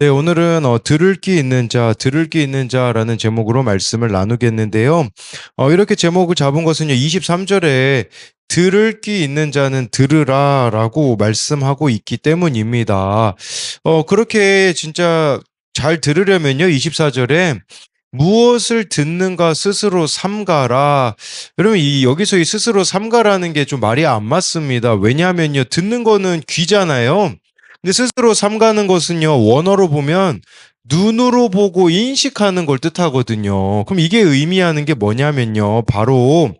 네, 오늘은 어, 들을 귀 있는 자, 들을 귀 있는 자라는 제목으로 말씀을 나누겠는데요. 어, 이렇게 제목을 잡은 것은요, 23절에 들을 귀 있는 자는 들으라 라고 말씀하고 있기 때문입니다. 어, 그렇게 진짜 잘 들으려면요, 24절에 무엇을 듣는가 스스로 삼가라. 여러분, 이, 여기서 이 스스로 삼가라는 게 좀 말이 안 맞습니다. 왜냐하면요, 듣는 거는 귀잖아요. 근데 스스로 삼가는 것은요, 원어로 보면 눈으로 보고 인식하는 걸 뜻하거든요. 그럼 이게 의미하는 게 뭐냐면요. 바로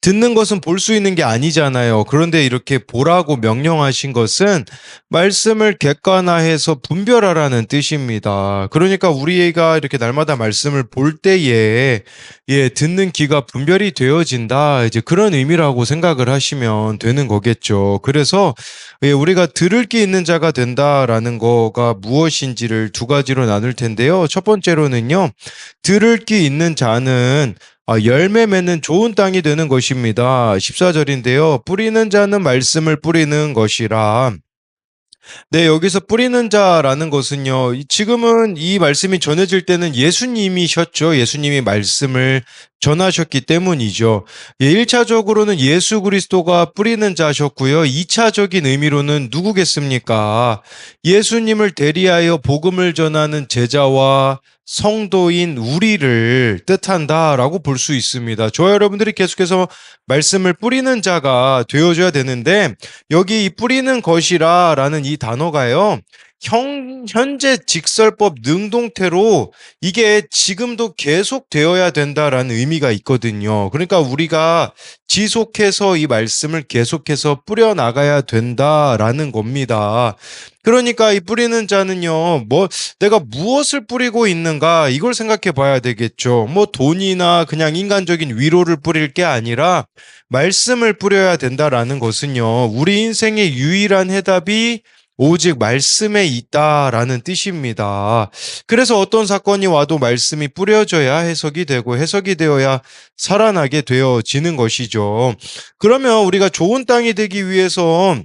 듣는 것은 볼 수 있는 게 아니잖아요. 그런데 이렇게 보라고 명령하신 것은 말씀을 객관화해서 분별하라는 뜻입니다. 그러니까 우리가 이렇게 날마다 말씀을 볼 때에 예, 듣는 귀가 분별이 되어진다. 이제 그런 의미라고 생각을 하시면 되는 거겠죠. 그래서 예, 우리가 들을 게 있는 자가 된다라는 거가 무엇인지를 두 가지로 나눌 텐데요. 첫 번째로는요. 들을 게 있는 자는 아, 열매 맺는 좋은 땅이 되는 것입니다. 14절인데요. 뿌리는 자는 말씀을 뿌리는 것이라. 네, 여기서 뿌리는 자라는 것은요, 지금은 이 말씀이 전해질 때는 예수님이셨죠. 예수님이 말씀을 전하셨기 때문이죠. 예, 1차적으로는 예수 그리스도가 뿌리는 자셨고요. 2차적인 의미로는 누구겠습니까? 예수님을 대리하여 복음을 전하는 제자와 성도인 우리를 뜻한다라고 볼 수 있습니다. 저와 여러분들이 계속해서 말씀을 뿌리는 자가 되어줘야 되는데 여기 이 뿌리는 것이라라는 이 단어가요. 형, 현재 직설법 능동태로 이게 지금도 계속 되어야 된다라는 의미가 있거든요. 그러니까 우리가 지속해서 이 말씀을 계속해서 뿌려나가야 된다라는 겁니다. 그러니까 이 뿌리는 자는요, 뭐, 내가 무엇을 뿌리고 있는가, 이걸 생각해 봐야 되겠죠. 뭐, 돈이나 그냥 인간적인 위로를 뿌릴 게 아니라, 말씀을 뿌려야 된다라는 것은요, 우리 인생의 유일한 해답이 오직 말씀에 있다라는 뜻입니다. 그래서 어떤 사건이 와도 말씀이 뿌려져야 해석이 되고 해석이 되어야 살아나게 되어지는 것이죠. 그러면 우리가 좋은 땅이 되기 위해서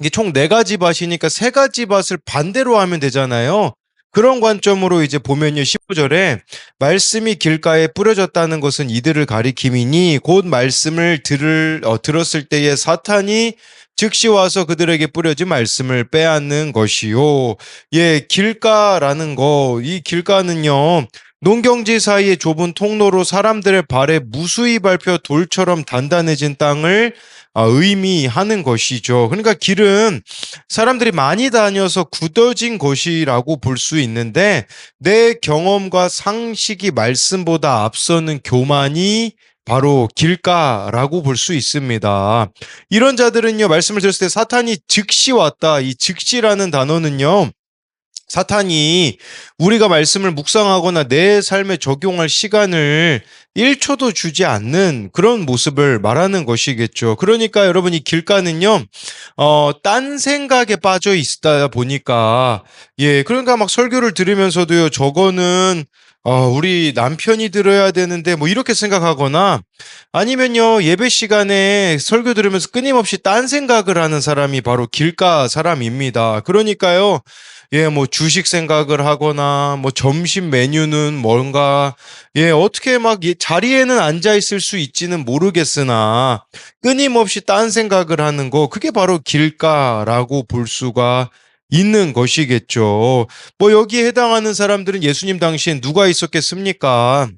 이게 총 네 가지 밭이니까 세 가지 밭을 반대로 하면 되잖아요. 그런 관점으로 이제 보면요. 15절에 말씀이 길가에 뿌려졌다는 것은 이들을 가리킴이니 곧 말씀을 들을 어, 들었을 때에 사탄이 즉시 와서 그들에게 뿌려진 말씀을 빼앗는 것이요. 예, 길가라는 거, 이 길가는요, 농경지 사이의 좁은 통로로 사람들의 발에 무수히 밟혀 돌처럼 단단해진 땅을 아, 의미하는 것이죠. 그러니까 길은 사람들이 많이 다녀서 굳어진 것이라고 볼 수 있는데 내 경험과 상식이 말씀보다 앞서는 교만이 바로 길가라고 볼 수 있습니다. 이런 자들은요, 말씀을 들었을 때 사탄이 즉시 왔다. 이 즉시라는 단어는요, 사탄이 우리가 말씀을 묵상하거나 내 삶에 적용할 시간을 1초도 주지 않는 그런 모습을 말하는 것이겠죠. 그러니까 여러분 이 길가는요, 어, 딴 생각에 빠져 있다 보니까, 예, 그러니까 막 설교를 들으면서도요, 저거는 어, 우리 남편이 들어야 되는데 뭐 이렇게 생각하거나 아니면요 예배 시간에 설교 들으면서 끊임없이 딴 생각을 하는 사람이 바로 길가 사람입니다. 그러니까요. 예, 뭐 주식 생각을 하거나 뭐 점심 메뉴는 뭔가 예, 어떻게 막 자리에는 앉아 있을 수 있지는 모르겠으나 끊임없이 딴 생각을 하는 거 그게 바로 길가라고 볼 수가 있는 것이겠죠. 뭐 여기에 해당하는 사람들은 예수님 당시엔 누가 있었겠습니까?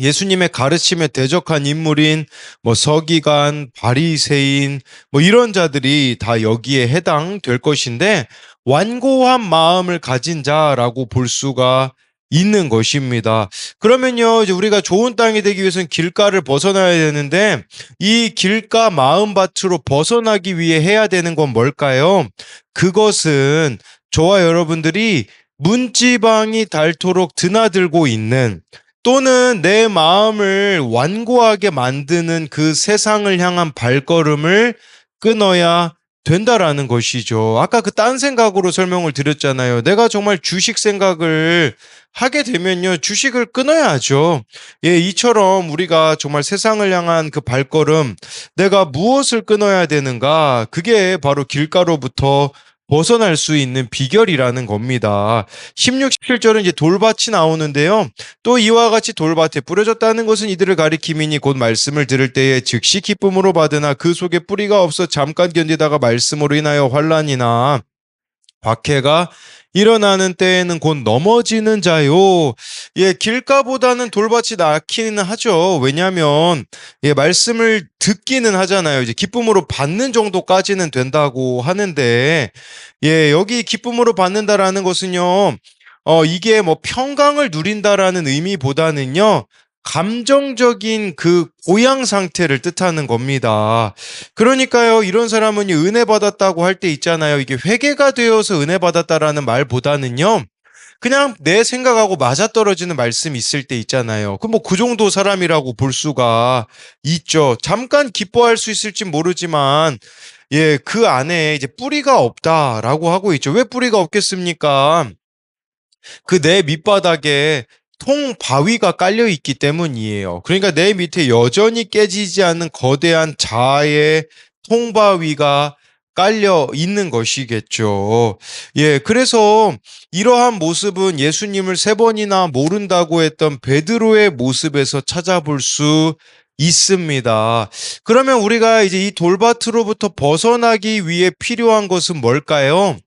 예수님의 가르침에 대적한 인물인 뭐 서기관, 바리새인 뭐 이런 자들이 다 여기에 해당될 것인데 완고한 마음을 가진 자라고 볼 수가 있는 것입니다. 그러면요, 이제 우리가 좋은 땅이 되기 위해서는 길가를 벗어나야 되는데, 이 길가 마음밭으로 벗어나기 위해 해야 되는 건 뭘까요? 그것은 저와 여러분들이 문지방이 닳도록 드나들고 있는 또는 내 마음을 완고하게 만드는 그 세상을 향한 발걸음을 끊어야 된다라는 것이죠. 아까 그 딴 생각으로 설명을 드렸잖아요. 내가 정말 주식 생각을 하게 되면요. 주식을 끊어야죠. 예, 이처럼 우리가 정말 세상을 향한 그 발걸음, 내가 무엇을 끊어야 되는가? 그게 바로 길가로부터 벗어날 수 있는 비결이라는 겁니다. 16, 17절은 이제 돌밭이 나오는데요. 또 이와 같이 돌밭에 뿌려졌다는 것은 이들을 가리킴이니 곧 말씀을 들을 때에 즉시 기쁨으로 받으나 그 속에 뿌리가 없어 잠깐 견디다가 말씀으로 인하여 환란이나 박해가 일어나는 때에는 곧 넘어지는 자요. 예, 길가보다는 돌밭이 낫기는 하죠. 왜냐하면 예, 말씀을 듣기는 하잖아요. 이제 기쁨으로 받는 정도까지는 된다고 하는데 예, 여기 기쁨으로 받는다라는 것은요. 어, 이게 뭐 평강을 누린다라는 의미보다는요. 감정적인 그 고양 상태를 뜻하는 겁니다. 그러니까요, 이런 사람은 은혜 받았다고 할 때 있잖아요. 이게 회개가 되어서 은혜 받았다라는 말보다는요, 그냥 내 생각하고 맞아떨어지는 말씀이 있을 때 있잖아요. 그뭐그 정도 사람이라고 볼 수가 있죠. 잠깐 기뻐할 수 있을지 모르지만, 예, 그 안에 이제 뿌리가 없다라고 하고 있죠. 왜 뿌리가 없겠습니까? 그 내 밑바닥에 통 바위가 깔려 있기 때문이에요. 그러니까 내 밑에 여전히 깨지지 않는 거대한 자아의 통바위가 깔려 있는 것이겠죠. 예, 그래서 이러한 모습은 예수님을 세 번이나 모른다고 했던 베드로의 모습에서 찾아볼 수 있습니다. 그러면 우리가 이제 이 돌밭으로부터 벗어나기 위해 필요한 것은 뭘까요?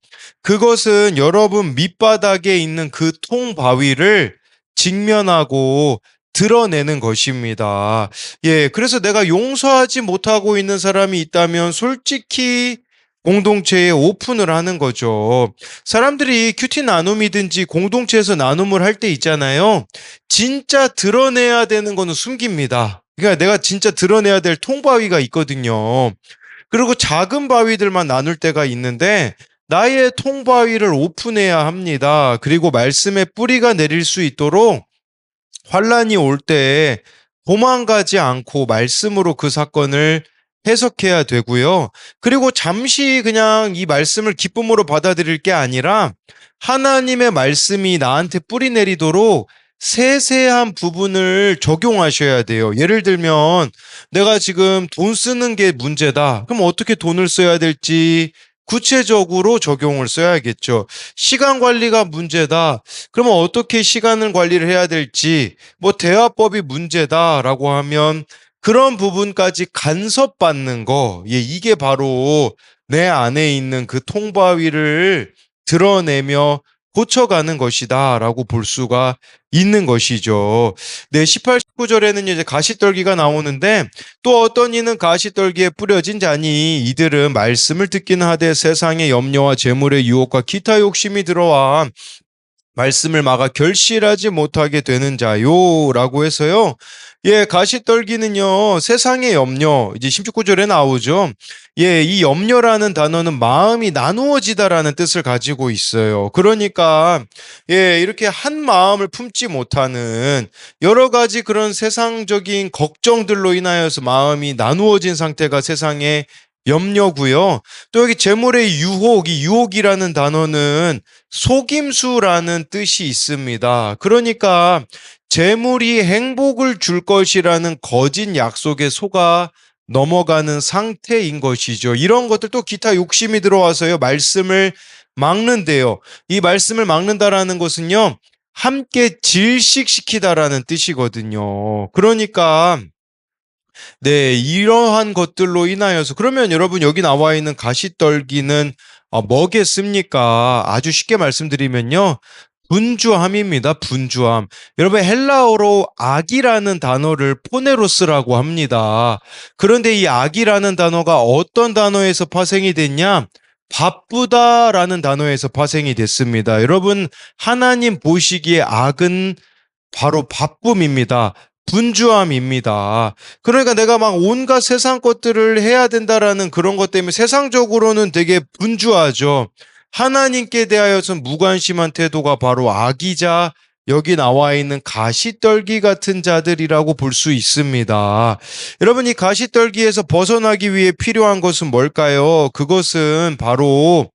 그것은 여러분 밑바닥에 있는 그 통바위를 직면하고 드러내는 것입니다. 예, 그래서 내가 용서하지 못하고 있는 사람이 있다면 솔직히 공동체에 오픈을 하는 거죠. 사람들이 큐티 나눔이든지 공동체에서 나눔을 할 때 있잖아요. 진짜 드러내야 되는 거는 숨깁니다. 그러니까 내가 진짜 드러내야 될 통바위가 있거든요. 그리고 작은 바위들만 나눌 때가 있는데 나의 통바위를 오픈해야 합니다. 그리고 말씀의 뿌리가 내릴 수 있도록 환란이 올때 도망가지 않고 말씀으로 그 사건을 해석해야 되고요. 그리고 잠시 그냥 이 말씀을 기쁨으로 받아들일 게 아니라 하나님의 말씀이 나한테 뿌리 내리도록 세세한 부분을 적용하셔야 돼요. 예를 들면 내가 지금 돈 쓰는 게 문제다. 그럼 어떻게 돈을 써야 될지 구체적으로 적용을 써야겠죠. 시간 관리가 문제다. 그러면 어떻게 시간을 관리를 해야 될지, 뭐 대화법이 문제다라고 하면 그런 부분까지 간섭받는 거, 예, 이게 바로 내 안에 있는 그 통바위를 드러내며 고쳐가는 것이다 라고 볼 수가 있는 것이죠. 네, 18, 19절에는 이제 가시떨기가 나오는데 또 어떤 이는 가시떨기에 뿌려진 자니 이들은 말씀을 듣기는 하되 세상의 염려와 재물의 유혹과 기타 욕심이 들어와 말씀을 막아 결실하지 못하게 되는 자요라고 해서요. 예, 가시떨기는요, 세상의 염려, 이제 16구절에 나오죠. 예, 이 염려라는 단어는 마음이 나누어지다라는 뜻을 가지고 있어요. 그러니까, 예, 이렇게 한 마음을 품지 못하는 여러 가지 그런 세상적인 걱정들로 인하여서 마음이 나누어진 상태가 세상에 염려고요. 또 여기 재물의 유혹, 이 유혹이라는 단어는 속임수라는 뜻이 있습니다. 그러니까 재물이 행복을 줄 것이라는 거짓 약속에 속아 넘어가는 상태인 것이죠. 이런 것들 또 기타 욕심이 들어와서요. 말씀을 막는데요. 이 말씀을 막는다라는 것은요. 함께 질식시키다라는 뜻이거든요. 그러니까 네, 이러한 것들로 인하여서 그러면 여러분 여기 나와 있는 가시떨기는 어, 뭐겠습니까? 아주 쉽게 말씀드리면요. 분주함입니다. 분주함. 여러분 헬라어로 악이라는 단어를 포네로스라고 합니다. 그런데 이 악이라는 단어가 어떤 단어에서 파생이 됐냐? 바쁘다라는 단어에서 파생이 됐습니다. 여러분 하나님 보시기에 악은 바로 바쁨입니다. 분주함입니다. 그러니까 내가 막 온갖 세상 것들을 해야 된다라는 그런 것 때문에 세상적으로는 되게 분주하죠. 하나님께 대하여서 무관심한 태도가 바로 악이자 여기 나와 있는 가시떨기 같은 자들이라고 볼 수 있습니다. 여러분 이 가시떨기에서 벗어나기 위해 필요한 것은 뭘까요? 그것은 바로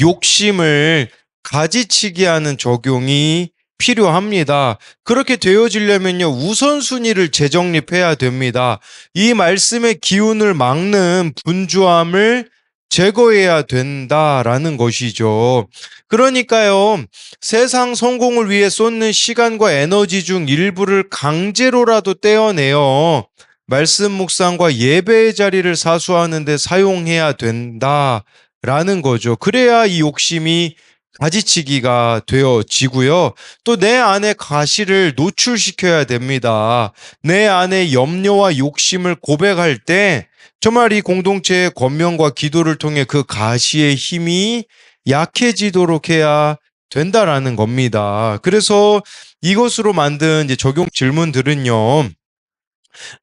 욕심을 가지치기 하는 적용이 필요합니다. 그렇게 되어지려면요, 우선순위를 재정립해야 됩니다. 이 말씀의 기운을 막는 분주함을 제거해야 된다라는 것이죠. 그러니까요, 세상 성공을 위해 쏟는 시간과 에너지 중 일부를 강제로라도 떼어내어 말씀 묵상과 예배의 자리를 사수하는데 사용해야 된다라는 거죠. 그래야 이 욕심이 가지치기가 되어지고요. 또 내 안에 가시를 노출시켜야 됩니다. 내 안에 염려와 욕심을 고백할 때 정말 이 공동체의 권면과 기도를 통해 그 가시의 힘이 약해지도록 해야 된다라는 겁니다. 그래서 이것으로 만든 이제 적용 질문들은요.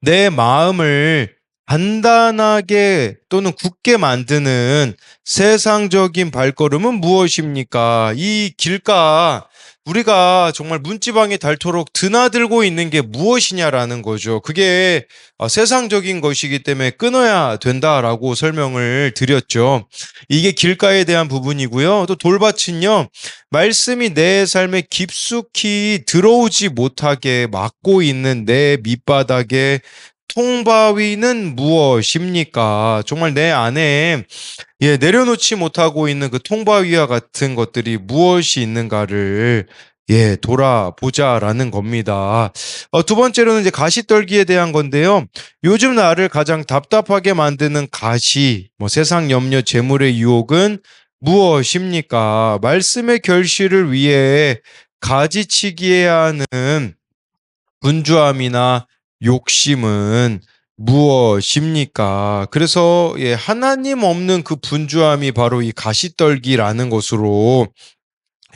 내 마음을 단단하게 또는 굳게 만드는 세상적인 발걸음은 무엇입니까? 이 길가 우리가 정말 문지방에 닳도록 드나들고 있는 게 무엇이냐라는 거죠. 그게 어, 세상적인 것이기 때문에 끊어야 된다라고 설명을 드렸죠. 이게 길가에 대한 부분이고요. 또 돌밭은요. 말씀이 내 삶에 깊숙이 들어오지 못하게 막고 있는 내 밑바닥에 통바위는 무엇입니까? 정말 내 안에 예, 내려놓지 못하고 있는 그 통바위와 같은 것들이 무엇이 있는가를 예, 돌아보자라는 겁니다. 어, 두 번째로는 이제 가시떨기에 대한 건데요. 요즘 나를 가장 답답하게 만드는 가시, 뭐 세상 염려, 재물의 유혹은 무엇입니까? 말씀의 결실을 위해 가지치기해야 하는 분주함이나 욕심은 무엇입니까? 그래서 예, 하나님 없는 그 분주함이 바로 이 가시떨기라는 것으로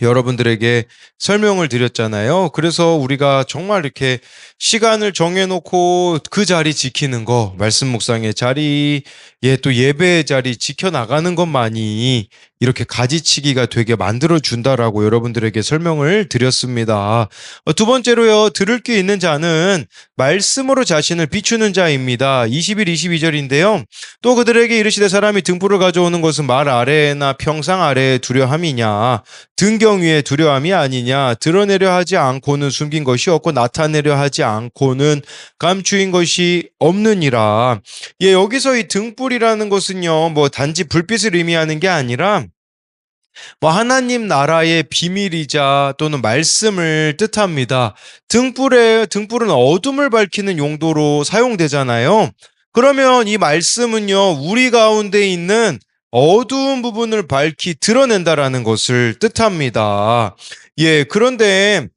여러분들에게 설명을 드렸잖아요. 그래서 우리가 정말 이렇게 시간을 정해놓고 그 자리 지키는 거, 말씀 묵상의 자리, 예, 또 예배의 자리 지켜나가는 것만이 이렇게 가지치기가 되게 만들어준다라고 여러분들에게 설명을 드렸습니다. 어, 두 번째로요, 들을 게 있는 자는 말씀으로 자신을 비추는 자입니다. 21, 22절인데요. 또 그들에게 이르시되 사람이 등불을 가져오는 것은 말 아래나 평상 아래에 두려함이냐, 등경 위에 두려함이 아니냐, 드러내려 하지 않고는 숨긴 것이 없고 나타내려 하지 않고는 감추인 것이 없느니라. 예, 여기서 이 등불이라는 것은요, 뭐 단지 불빛을 의미하는 게 아니라 뭐 하나님 나라의 비밀이자 또는 말씀을 뜻합니다. 등불에 등불은 어둠을 밝히는 용도로 사용되잖아요. 그러면 이 말씀은요, 우리 가운데 있는 어두운 부분을 밝히 드러낸다라는 것을 뜻합니다. 예, 그런데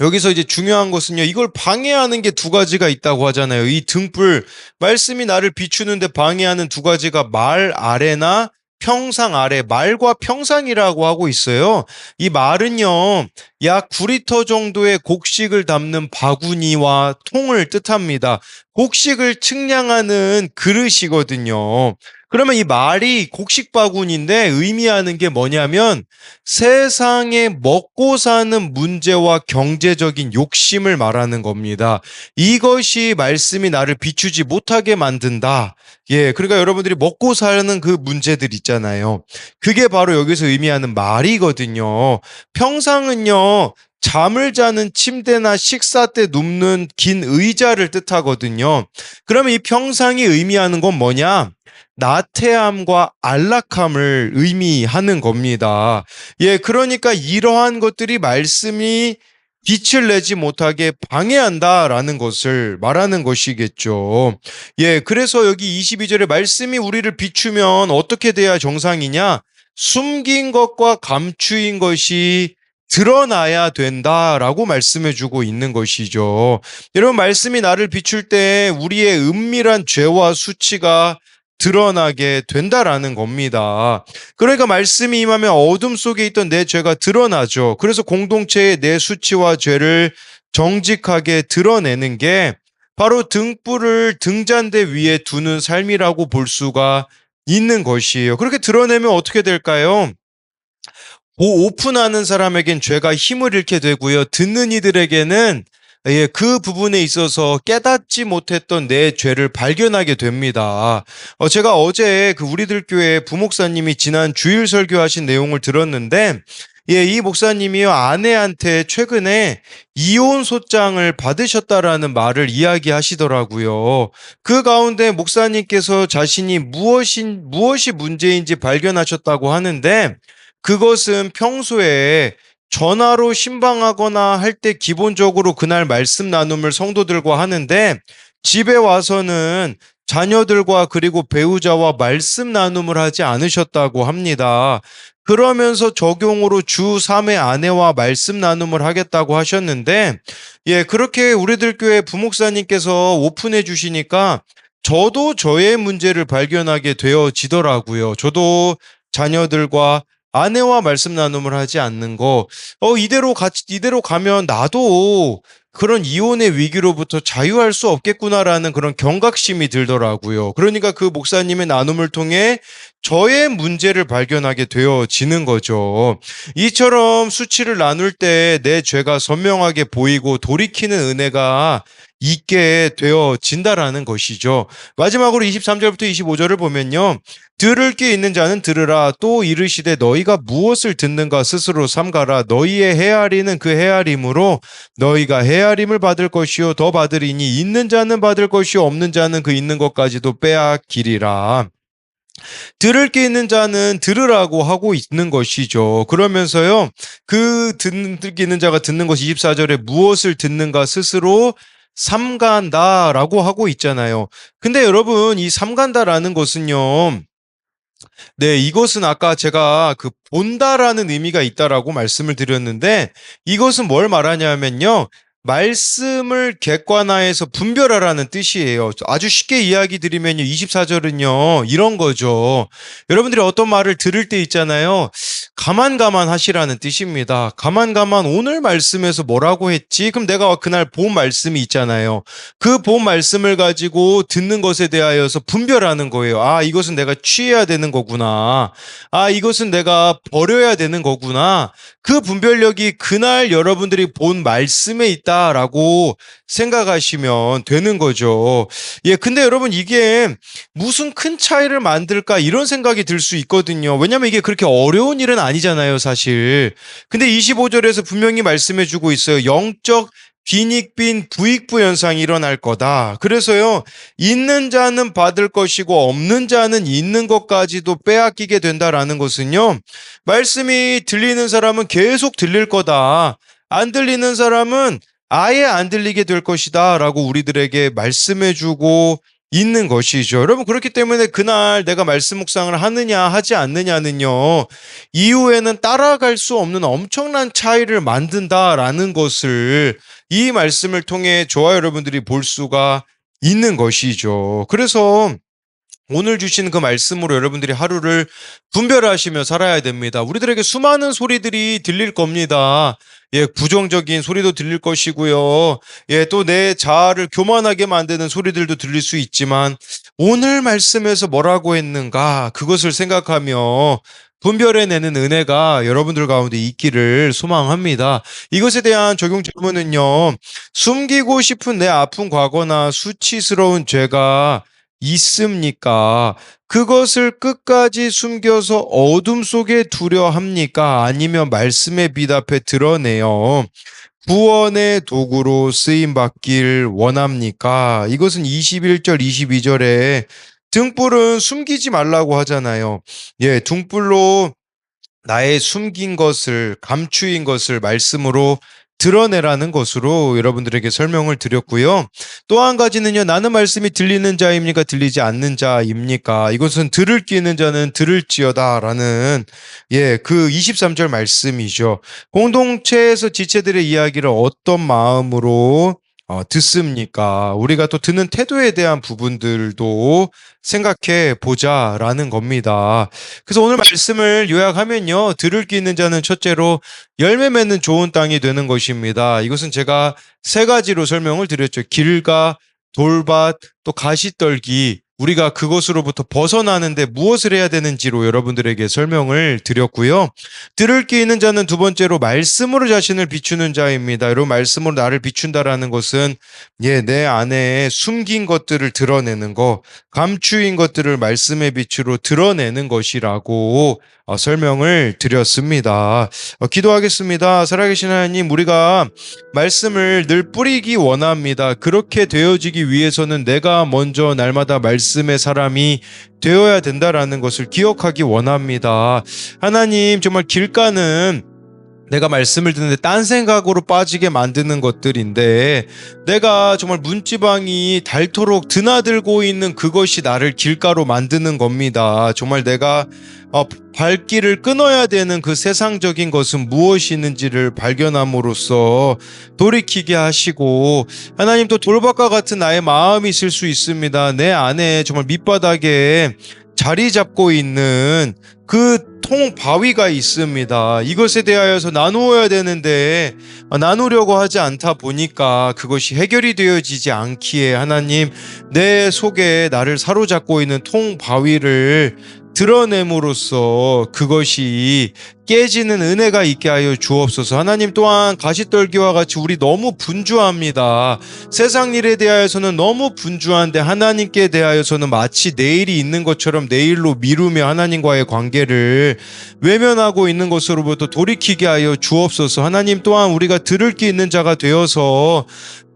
여기서 이제 중요한 것은요, 이걸 방해하는 게 두 가지가 있다고 하잖아요. 이 등불, 말씀이 나를 비추는데 방해하는 두 가지가 말 아래나 평상 아래 말과 평상이라고 하고 있어요. 이 말은요, 약 9리터 정도의 곡식을 담는 바구니와 통을 뜻합니다. 곡식을 측량하는 그릇이거든요. 그러면 이 말이 곡식 바구니인데 의미하는 게 뭐냐면 세상에 먹고 사는 문제와 경제적인 욕심을 말하는 겁니다. 이것이 말씀이 나를 비추지 못하게 만든다. 예, 그러니까 여러분들이 먹고 사는 그 문제들 있잖아요. 그게 바로 여기서 의미하는 말이거든요. 평상은요, 잠을 자는 침대나 식사 때 눕는 긴 의자를 뜻하거든요. 그러면 이 평상이 의미하는 건 뭐냐? 나태함과 안락함을 의미하는 겁니다. 예, 그러니까 이러한 것들이 말씀이 빛을 내지 못하게 방해한다라는 것을 말하는 것이겠죠. 예, 그래서 여기 22절에 말씀이 우리를 비추면 어떻게 돼야 정상이냐? 숨긴 것과 감추인 것이 드러나야 된다라고 말씀해 주고 있는 것이죠. 여러분, 말씀이 나를 비출 때 우리의 은밀한 죄와 수치가 드러나게 된다라는 겁니다. 그러니까 말씀이 임하면 어둠 속에 있던 내 죄가 드러나죠. 그래서 공동체의 내 수치와 죄를 정직하게 드러내는 게 바로 등불을 등잔대 위에 두는 삶이라고 볼 수가 있는 것이에요. 그렇게 드러내면 어떻게 될까요? 오, 오픈하는 사람에겐 죄가 힘을 잃게 되고요. 듣는 이들에게는 예, 그 부분에 있어서 깨닫지 못했던 내 죄를 발견하게 됩니다. 어, 제가 어제 그 우리들 교회 부목사님이 지난 주일 설교하신 내용을 들었는데 예, 이 목사님이요, 아내한테 최근에 이혼 소장을 받으셨다라는 말을 이야기하시더라고요. 그 가운데 목사님께서 자신이 무엇이, 무엇이 문제인지 발견하셨다고 하는데, 그것은 평소에 전화로 신방하거나 할 때 기본적으로 그날 말씀 나눔을 성도들과 하는데, 집에 와서는 자녀들과 그리고 배우자와 말씀 나눔을 하지 않으셨다고 합니다. 그러면서 적용으로 주 3회 아내와 말씀 나눔을 하겠다고 하셨는데, 예, 그렇게 우리들 교회 부목사님께서 오픈해 주시니까 저도 저의 문제를 발견하게 되어지더라고요. 저도 자녀들과 아내와 말씀 나눔을 하지 않는 거, 어, 이대로 같이, 이대로 가면 나도 그런 이혼의 위기로부터 자유할 수 없겠구나라는 그런 경각심이 들더라고요. 그러니까 그 목사님의 나눔을 통해 저의 문제를 발견하게 되어지는 거죠. 이처럼 수치를 나눌 때 내 죄가 선명하게 보이고 돌이키는 은혜가 있게 되어진다라는 것이죠. 마지막으로 23절부터 25절을 보면요. 들을 게 있는 자는 들으라 또 이르시되 너희가 무엇을 듣는가 스스로 삼가라 너희의 헤아리는 그 헤아림으로 너희가 헤아림을 받을 것이요 더 받으리니 있는 자는 받을 것이요 없는 자는 그 있는 것까지도 빼앗기리라. 들을 게 있는 자는 들으라고 하고 있는 것이죠. 그러면서요, 그 듣는 게 있는 자가 듣는 것이 24절에 무엇을 듣는가 스스로 삼간다라고 하고 있잖아요. 근데 여러분, 이 삼간다라는 것은요, 네, 이것은 아까 제가 그 본다라는 의미가 있다라고 말씀을 드렸는데, 이것은 뭘 말하냐면요, 말씀을 객관화해서 분별하라는 뜻이에요. 아주 쉽게 이야기 드리면요. 24절은요. 이런 거죠. 여러분들이 어떤 말을 들을 때 있잖아요. 가만 가만 하시라는 뜻입니다. 가만 가만 오늘 말씀에서 뭐라고 했지? 그럼 내가 그날 본 말씀이 있잖아요. 그 본 말씀을 가지고 듣는 것에 대하여서 분별하는 거예요. 아, 이것은 내가 취해야 되는 거구나. 아, 이것은 내가 버려야 되는 거구나. 그 분별력이 그날 여러분들이 본 말씀에 있다. 있다라고 생각하시면 되는 거죠. 예, 근데 여러분 이게 무슨 큰 차이를 만들까 이런 생각이 들 수 있거든요. 왜냐면 이게 그렇게 어려운 일은 아니잖아요, 사실. 근데 25절에서 분명히 말씀해 주고 있어요. 영적 빈익빈 부익부 현상이 일어날 거다. 그래서요, 있는 자는 받을 것이고 없는 자는 있는 것까지도 빼앗기게 된다라는 것은요, 말씀이 들리는 사람은 계속 들릴 거다. 안 들리는 사람은 아예 안 들리게 될 것이다 라고 우리들에게 말씀해 주고 있는 것이죠. 여러분, 그렇기 때문에 그날 내가 말씀 묵상을 하느냐, 하지 않느냐는요, 이후에는 따라갈 수 없는 엄청난 차이를 만든다라는 것을 이 말씀을 통해 저와 여러분들이 볼 수가 있는 것이죠. 그래서 오늘 주신 그 말씀으로 여러분들이 하루를 분별하시며 살아야 됩니다. 우리들에게 수많은 소리들이 들릴 겁니다. 예, 부정적인 소리도 들릴 것이고요. 예, 또 내 자아를 교만하게 만드는 소리들도 들릴 수 있지만 오늘 말씀에서 뭐라고 했는가 그것을 생각하며 분별해내는 은혜가 여러분들 가운데 있기를 소망합니다. 이것에 대한 적용 질문은요. 숨기고 싶은 내 아픈 과거나 수치스러운 죄가 있습니까? 그것을 끝까지 숨겨서 어둠 속에 두려 합니까? 아니면 빛 앞에 드러내요. 구원의 도구로 쓰임 받길 원합니까? 이것은 21절, 22절에 등불은 숨기지 말라고 하잖아요. 예, 등불로 나의 숨긴 것을, 감추인 것을 말씀으로 드러내라는 것으로 여러분들에게 설명을 드렸고요. 또 한 가지는요. 나는 말씀이 들리는 자입니까? 들리지 않는 자입니까? 이것은 들을 끼는 자는 들을지어다라는 예, 그 23절 말씀이죠. 공동체에서 지체들의 이야기를 어떤 마음으로 어, 듣습니까? 우리가 또 듣는 태도에 대한 부분들도 생각해 보자라는 겁니다. 그래서 오늘 말씀을 요약하면요. 들을 기 있는 자는 첫째로 열매 맺는 좋은 땅이 되는 것입니다. 이것은 제가 세 가지로 설명을 드렸죠. 길과 돌밭, 또 가시떨기, 우리가 그것으로부터 벗어나는데 무엇을 해야 되는지로 여러분들에게 설명을 드렸고요. 들을 게 있는 자는 두 번째로 말씀으로 자신을 비추는 자입니다. 여러분 말씀으로 나를 비춘다라는 것은 예, 내 안에 숨긴 것들을 드러내는 거, 감추인 것들을 말씀의 빛으로 드러내는 것이라고 어, 설명을 드렸습니다. 어, 기도하겠습니다. 살아계신 하나님, 우리가 말씀을 늘 뿌리기 원합니다. 그렇게 되어지기 위해서는 내가 먼저 날마다 말씀 의 사람이 되어야 된다라는 것을 기억하기 원합니다. 하나님, 정말 길가는 내가 말씀을 듣는데 딴 생각으로 빠지게 만드는 것들인데 내가 정말 문지방이 닳도록 드나들고 있는 그것이 나를 길가로 만드는 겁니다. 정말 내가 어, 발길을 끊어야 되는 그 세상적인 것은 무엇이 있는지를 발견함으로써 돌이키게 하시고 하나님 또 돌박과 같은 나의 마음이 있을 수 있습니다. 내 안에 정말 밑바닥에 자리 잡고 있는 그 통 바위가 있습니다. 이것에 대하여서 나누어야 되는데 어, 나누려고 하지 않다 보니까 그것이 해결이 되어지지 않기에 하나님 내 속에 나를 사로잡고 있는 통 바위를 드러냄으로써 그것이 깨지는 은혜가 있게 하여 주옵소서. 하나님 또한 가시떨기와 같이 우리 너무 분주합니다. 세상 일에 대하여서는 너무 분주한데 하나님께 대하여서는 마치 내일이 있는 것처럼 내일로 미루며 하나님과의 관계를 외면하고 있는 것으로부터 돌이키게 하여 주옵소서. 하나님 또한 우리가 들을 게 있는 자가 되어서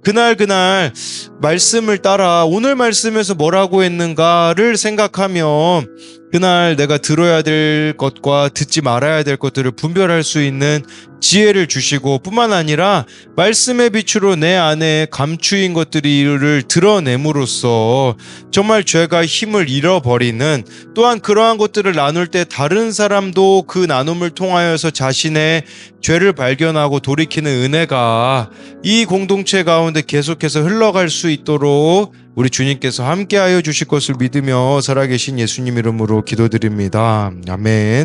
그날 그날 말씀을 따라 오늘 말씀에서 뭐라고 했는가를 생각하며 그날 내가 들어야 될 것과 듣지 말아야 될 것들을 분별할 수 있는 지혜를 주시고 뿐만 아니라 말씀의 빛으로 내 안에 감추인 것들을 드러냄으로써 정말 죄가 힘을 잃어버리는 또한 그러한 것들을 나눌 때 다른 사람도 그 나눔을 통하여서 자신의 죄를 발견하고 돌이키는 은혜가 이 공동체 가운데 계속해서 흘러갈 수 있도록 우리 주님께서 함께하여 주실 것을 믿으며 살아계신 예수님 이름으로 기도드립니다. 아멘.